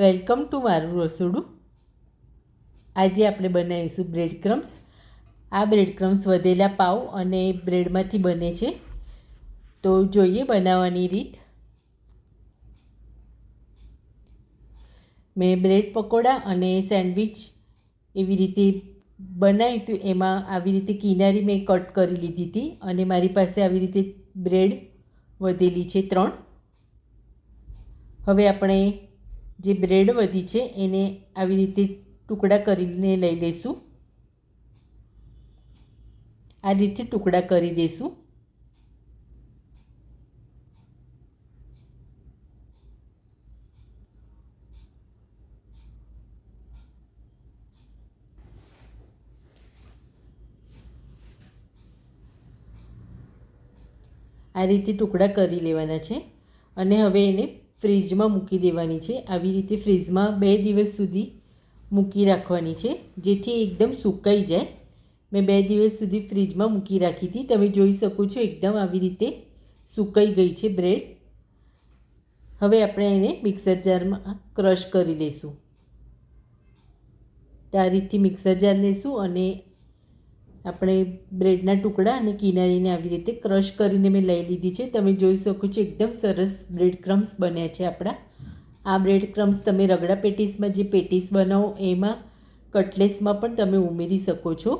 Welcome to મારું રસોડું. આજે આપણે બનાવીશું બ્રેડ ક્રમ્સ આ બ્રેડ ક્રમ્સ વધેલા પાવ અને બ્રેડમાંથી બને છે. તો જોઈએ બનાવવાની રીત. મેં બ્રેડ પકોડા અને સેન્ડવિચ એવી રીતે બનાવ્યું હતું. એમાં આવી રીતે કિનારી મેં કટ કરી લીધી હતી અને મારી પાસે આવી રીતે બ્રેડ વધેલી છે ત્રણ. હવે આપણે જે બ્રેડ વધી છે એને આવી રીતે ટુકડા કરીને લઈ લઈશું આ રીતે ટુકડા કરી દઈશું આ રીતે ટુકડા કરી લેવાના છે. અને હવે એને ફ્રીજમાં મૂકી દેવાની છે. આવી રીતે ફ્રીજમાં બે દિવસ સુધી મૂકી રાખવાની છે, જેથી એકદમ સુકાઈ જાય. મેં બે દિવસ સુધી ફ્રીજમાં મૂકી રાખી હતી. તમે જોઈ શકો છો એકદમ આવી રીતે સુકાઈ ગઈ છે બ્રેડ. હવે આપણે એને મિક્સર જારમાં ક્રશ કરી લઈશું તારીથી મિક્સર જાર લઈશું અને આપણે બ્રેડના ટુકડા અને કિનારીને આવી રીતે ક્રશ કરીને મેં લઈ લીધી છે. તમે જોઈ શકો છો એકદમ સરસ બ્રેડ ક્રમ્સ બન્યા છે આપણા. આ બ્રેડ ક્રમ્સ તમે રગડા પેટીસમાં જે પેટીસ બનાવો, એમાં કટલેસમાં પણ તમે ઉમેરી શકો છો.